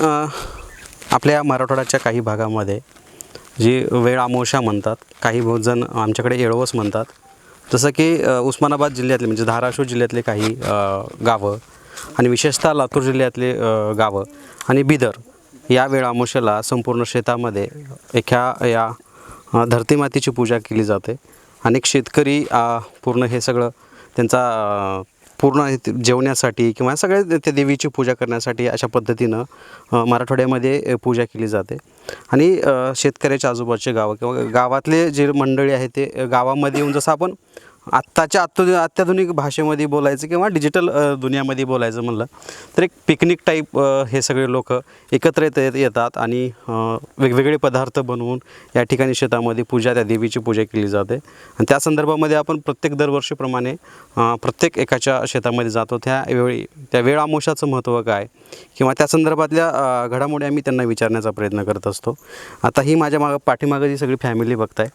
आपल्या मराठवाड्याच्या काही भागामध्ये जी वेळ आमोशा म्हणतात काही बहुत जण आमच्याकडे येळवस म्हणतात जसं की उस्मानाबाद जिल्ह्यातले म्हणजे धाराशिव जिल्ह्यातले काही गावं आणि विशेषतः लातूर जिल्ह्यातले गावं आणि बिदर या वेळ अमावस्याला संपूर्ण शेतामध्ये एका या धरतीमातीची धरती पूजा केली जाते. अनेक शेतकरी पूर्ण हे सगळं त्यांचा पूर्ण जेवण्यासाठी किंवा सगळ्या त्या देवीची पूजा करण्यासाठी अशा पद्धतीनं मराठवाड्यामध्ये पूजा केली जाते. आणि शेतकऱ्याच्या आजूबाजूचे गावं किंवा गावातले जे मंडळी आहे ते गावामध्ये येऊन जसं आपण आत्ताच्या अत्तु अत्याधुनिक भाषेमध्ये बोलायचं किंवा डिजिटल दुनियामध्ये बोलायचं म्हणलं तर एक पिकनिक टाईप हे सगळे लोक एकत्र येत येत- येतात आणि वेगवेगळे पदार्थ बनवून या ठिकाणी शेतामध्ये पूजा त्या देवीची पूजा केली जाते. आणि त्या संदर्भामध्ये आपण प्रत्येक दरवर्षीप्रमाणे प्रत्येक एकाच्या शेतामध्ये जातो. त्यावेळी त्या वेळ आमोशाचं महत्त्व काय? किंवा त्या संदर्भातल्या घडामोडी आम्ही त्यांना विचारण्याचा प्रयत्न करत असतो. आता ही माझ्या मागं पाठीमागं जी सगळी फॅमिली बघताय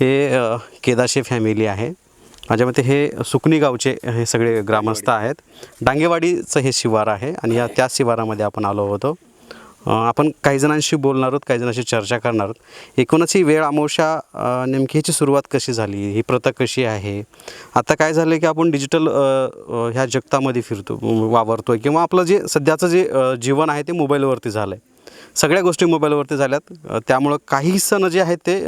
हे केदाशी केदाशे फॅमिली आहे. माझ्या मते हे सुकणी गावचे हे सगळे ग्रामस्थ आहेत. डांगेवाडीचं हे शिवार आहे आणि या त्या शिवारामध्ये आपण आलो होतो. आपण काही जणांशी बोलणार आहोत काही जणांशी चर्चा करणार आहोत. एकूणच ही वेळ अमावस्या अ, नेमकी ह्याची सुरुवात कशी झाली? ही प्रथा कशी आहे? आता काय झालं की आपण डिजिटल ह्या जगतामध्ये फिरतो वावरतो किंवा आपलं जे सध्याचं जे जीवन आहे ते मोबाईलवरती झालं आहे सगळ्या गोष्टी मोबाईलवरती झाल्यात. त्यामुळं काही सण जे आहेत ते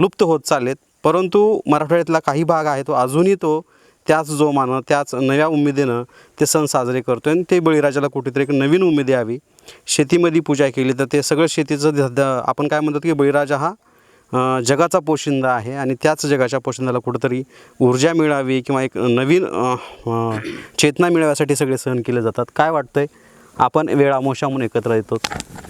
लुप्त होत चाललेत. परंतु मराठवाड्यातला काही भाग आहे तो अजूनही तो त्याच जोमानं त्याच नव्या उमेदीनं ते सण साजरे करतो आणि ते बळीराजाला कुठेतरी एक नवीन उमेद यावी. शेतीमध्ये पूजा केली तर ते सगळं शेतीचं ध- आपण काय म्हणतो की बळीराजा हा जगाचा पोशिंदा आहे आणि त्याच जगाच्या पोशिंदाला कुठंतरी ऊर्जा मिळावी किंवा एक नवीन चेतना मिळवण्यासाठी सगळे सहन केले जातात. काय वाटतंय? आपण वेळ अमोशा म्हणून एकत्र येतो.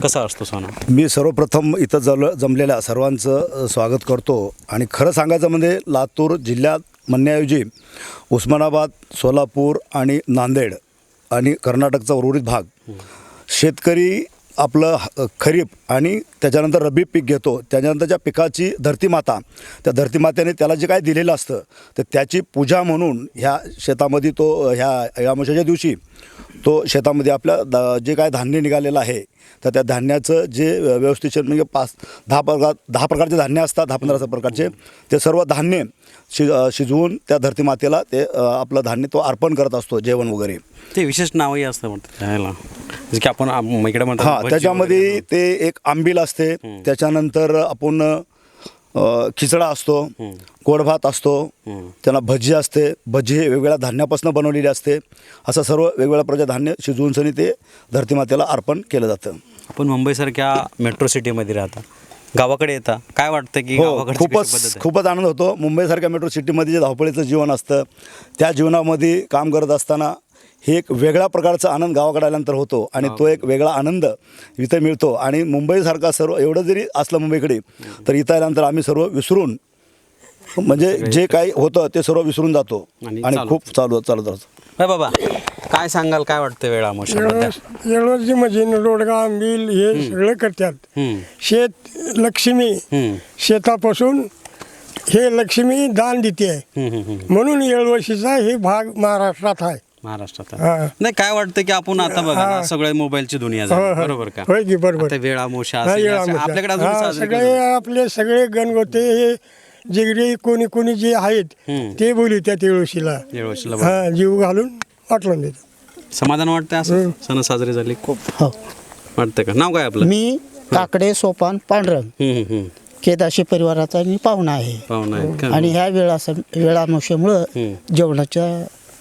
कसा असतो सण हा? मी सर्वप्रथम इथं जल जमलेल्या सर्वांचं स्वागत करतो. आणि खरं सांगायचं म्हणजे लातूर जिल्ह्यात म्हणण्याऐवजी उस्मानाबाद सोलापूर आणि नांदेड आणि कर्नाटकचा उर्वरित भाग शेतकरी आपलं ह- खरीप आणि त्याच्यानंतर रब्बी पीक घेतो. त्याच्यानंतरच्या पिकाची धरतीमाता त्या धरतीमातेने त्याला जे काय दिलेलं असतं तर त्याची पूजा म्हणून ह्या शेतामध्ये तो ह्या यामोशाच्या दिवशी तो शेतामध्ये आपल्या द जे काय धान्य निघालेलं आहे तर त्या धान्याचं जे व्यवस्थित म्हणजे पाच दहा प्रकार दहा प्रकारचे धान्य असतात दहा पंधरा प्रकारचे ते सर्व धान्य शि शिजवून त्या धरतीमातेला ते आपलं धान्य तो अर्पण करत असतो जेवण वगैरे. ते विशेष नावही असतं म्हणतात त्याला. जसं की आपण आम- इकडे म्हणतो हां भजी त्याच्यामध्ये. ते एक आंबील असते त्याच्यानंतर आपण अ, खिचडा असतो गोड भात असतो त्यांना भजी असते भजी हे वेगवेगळ्या धान्यापासून बनवलेली असते असं सर्व वेगवेगळ्या प्रकारचे धान्य शिजवून सनी ते धरती मातेला अर्पण केलं जातं. आपण मुंबईसारख्या मेट्रो सिटीमध्ये राहता. गावाकडे येता. काय वाटतं की हो गावाकडची कशी खूपच आहे? खूपच आनंद होतो. मुंबईसारख्या मेट्रो सिटीमध्ये जे धावपळीचं जीवन असतं त्या जीवनामध्ये काम करत असताना हे एक वेगळ्या प्रकारचा आनंद गावाकडे आल्यानंतर होतो आणि तो एक वेगळा आनंद इथं मिळतो. आणि मुंबईसारखा सर्व एवढं जरी असलं मुंबईकडे तर इथं आल्यानंतर आम्ही सर्व विसरून म्हणजे जे काही होतं ते सर्व विसरून जातो. आणि आणि चालू खूप चालू चालत राहतो होय बाबा काय सांगाल काय वाटतं वेळा अमावस्याबद्दल येळवरची म्हणजे रोडगा आंबील हे सगळं करतात. शेत लक्ष्मी शेतापासून हे लक्ष्मी दान देते. म्हणून येळवशीचा हे भाग महाराष्ट्रात आहे. महाराष्ट्रात हा. नाही काय वाटतं की आपण आता बघा ना, सगळं मोबाईलची दुनिया हो, झाली हो. बरोबर का होय की बरोबर आता वेळ हा, असेल. अशा- आपल्याकडे अजून हा, साजरी सगळे करतात. आपले सगळे गणगोते हे जिगरी कोणी कोणी जे आहेत हम्म. ते येळवशीला येळवशीला हा जीव घालून वाटलं समाधान वाटतंय असं सण साजरे झाले खूप हो वाटतं का नाव काय आपलं मी काकडे सोपान पांढरंग हम्म, हम्म, हम्म. केदाशी परिवाराचा मी पाहुणा आहे पाहुणा आहे का? आणि ह्या वेळा वेळामुळं हम्म. जेवणाच्या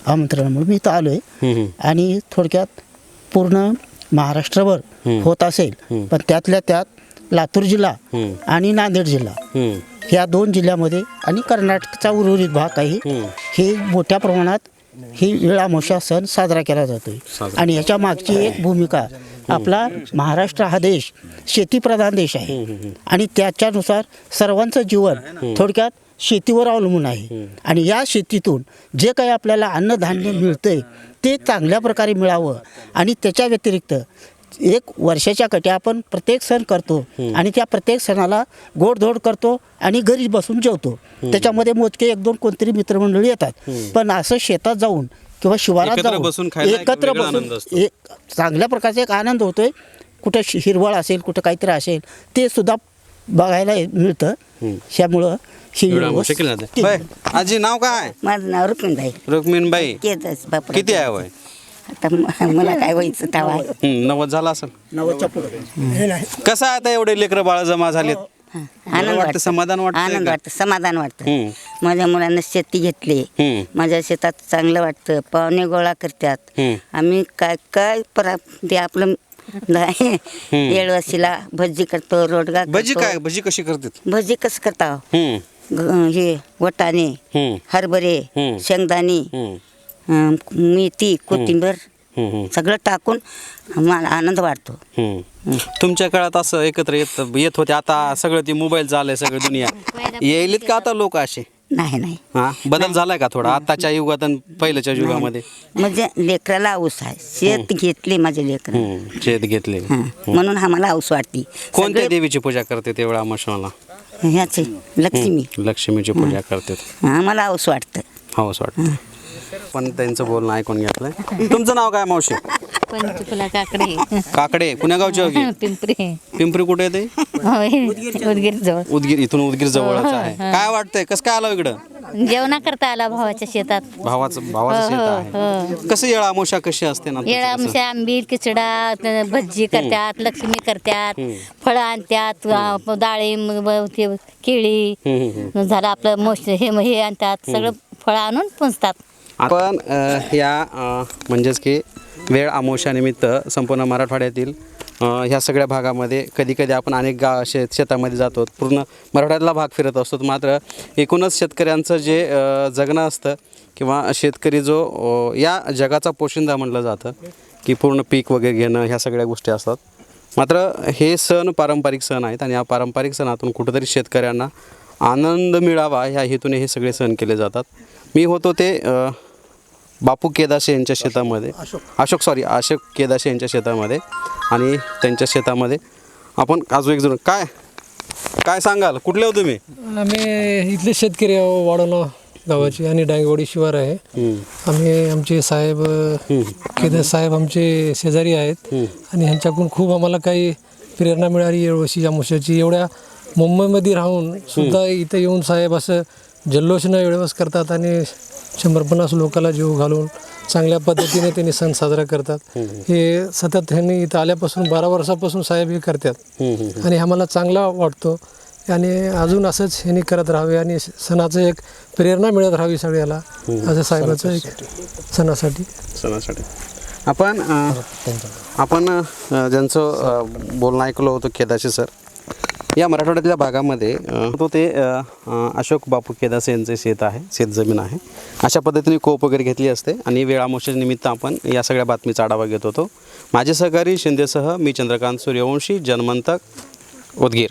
आमंत्रणामुळे मी इथं आलोय हम्म, हम्म. आणि थोडक्यात पूर्ण महाराष्ट्रभर. होत असेल. पण त्यातल्या त्यात लातूर जिल्हा. आणि नांदेड जिल्हा. ह्या दोन जिल्ह्यामध्ये आणि कर्नाटकचा उर्वरित भाग काही हम्म. हे मोठ्या प्रमाणात ही वेळामोशा सण साजरा केला जातोय साजरा. आणि ह्याच्या मागची एक भूमिका आपला महाराष्ट्र हा देश शेतीप्रधान देश आहे आणि त्याच्यानुसार सर्वांचं जीवन थोडक्यात शेतीवर अवलंबून आहे. आणि या शेतीतून जे काही आपल्याला अन्नधान्य मिळतंय ते चांगल्या प्रकारे मिळावं. आणि त्याच्या व्यतिरिक्त एक वर्षाच्या कट्या आपण प्रत्येक सण करतो आणि त्या प्रत्येक सणाला गोडधोड करतो आणि घरी बसून जेवतो. त्याच्यामध्ये मोजके एक दोन कोणतरी मित्रमंडळी येतात. पण असं शेतात जाऊन किंवा शिवारात जाऊन एकत्र बसून. एक चांगल्या प्रकारचा एक आनंद होतोय. कुठं शि- हिरवळ असेल कुठं काहीतरी असेल ते सुद्धा बघायला मिळतं. त्यामुळं ही एवढा आजी नाव काय? माझं नाव रुक्मिणबाई. रुक्मिणबाई. केतच बापरा किती आहे वय? आता म- मला काय व्हायचं तवा आहे. हं, नव्वद झाला असेल. नव्वदच्या पुढं. हे नाही. कसं आहे आता एवढे लेकरं बाळ जमा झालेत? हं. आनंद वाटतं, वाटतं. समाधान वाटतंय आनंद का? वाटतं समाधान वाटतं. माझ्या मुलांना शेती घेतली. माझ्या शेतात चांगलं वाटतं. पाहुणे गोळा करतात. आम्ही काय काय परा ते आपलं येळवासीला भजी करतो रोडगा भजी करतो. काय भजी कशी करतात? भजी कसं करता? हं, ग- हे वटाणे हं, हरभरे हं. शेंगदाणी हं, अं, मेथी कोथिंबीर सगळं टाकून आम्हाला आनंद वाटतो हं. तुमच्या काळात असं एकत्र येत येत होते आता सगळं ती मोबाईल झालंय सगळं दुनिया. येईलीत का आता लोक असे? नाही नाही. हा? बदल झालाय का थोडा? आताच्या युगात आणि पहिल्याच्या युगामध्ये? म्हणजे लेकराला औस आहे. शेत घेतले माझे लेकर. हं, शेत घेतले. म्हणून आम्हाला औस वाटते. कोणत्या देवीची पूजा करते तेवढा आमशाला ह्याचे लक्ष्मी. लक्ष्मीची पूजा करते. आम्हाला औस वाटतं. हौस वाटतं. पण त्यांचं बोलणं ऐकून घेतलंय. तुमचं नाव काय मावशी? काकडे. काकडे कुण्या गावची होगी? पिंपरी. पिंपरी कुठे येते होय उदगीर जवळ. उदगीर इथून उदगीर जवळच आहे. काय वाटतंय कसं काय आलं इकडं? जेवणा करता आला भावाच्या शेतात. भावाचं भावाचं शेत आहे. कसं येळा अमोशा कशी असते ना येळा आंबील किचडा त- भजी करतात लक्ष्मी करतात फळं आणतात अं, डाळिंब ब- ते केळी हम्म, हम्म, झालं आपलं मोश हे हे आणतात सगळं फळं आणून पुंजतात. आपण या म्हणजेच की वेळ अमावस्यानिमित्त संपूर्ण मराठवाड्यातील ह्या सगळ्या भागामध्ये कधी कधी आपण अनेक गा शेत शेतामध्ये जातो. पूर्ण मराठवाड्यातला भाग फिरत असतो. मात्र एकूणच शेतकऱ्यांचं जे जगणं असतं किंवा शेतकरी जो या जगाचा पोशिंदा म्हटलं जातं की पूर्ण पीक वगैरे घेणं ह्या सगळ्या गोष्टी असतात. मात्र हे सण पारंपरिक सण आहेत आणि या पारंपरिक सणातून कुठंतरी शेतकऱ्यांना आनंद मिळावा ह्या हेतूने हे सगळे सण केले जातात. मी होतो ते बापू केदाशे यांच्या शेतामध्ये. अशोक. सॉरी अशोक केदाशे यांच्या शेतामध्ये आणि त्यांच्या शेतामध्ये. आपण अजून एक जण काय? काय सांगाल? कुठले हो तुम्ही? आम्ही इथले शेतकरी आहो वाडोला गावाचे आणि डांगवाडी शिवार आहे. आम्ही आमचे साहेब केदार साहेब आमचे शेजारी आहेत. आणि ह्यांच्याकडून खूप आम्हाला काही प्रेरणा मिळाली येळवशी अमुष्याची एवढ्या मुंबईमध्ये राहून सुद्धा इथं येऊन साहेब असं जल्लोषनं वेळवस करतात आणि शंभर पन्नास लोकांना जीव घालून चांगल्या पद्धतीने त्यांनी सण साजरा करतात. हे सतत ह्यांनी इथं आल्यापासून बारा वर्षापासून साहेब हे करतात. आणि आम्हाला चांगला वाटतो. आणि अजून असंच ह्यांनी करत राहावे आणि सणाचं एक प्रेरणा मिळत राहावी सगळ्याला. असं साहेबाचं एक सणासाठी. सणासाठी. आपण अ, आपण अ, ज्यांचं अ, बोलणं ऐकलं होतं केदाशे सर या मराठवाड्यातल्या भागामध्ये तो ते अशोक बापू केदासे यांचे शेत आहे शेतजमीन आहे. अशा पद्धतीने कोप वगैरे घेतली असते आणि वेळामोशा निमित्त आपण या सगळ्या बातमीचा आढावा घेत होतो. माझे सहकारी शिंदेसह मी चंद्रकांत सूर्यवंशी जनमंतक उदगीर.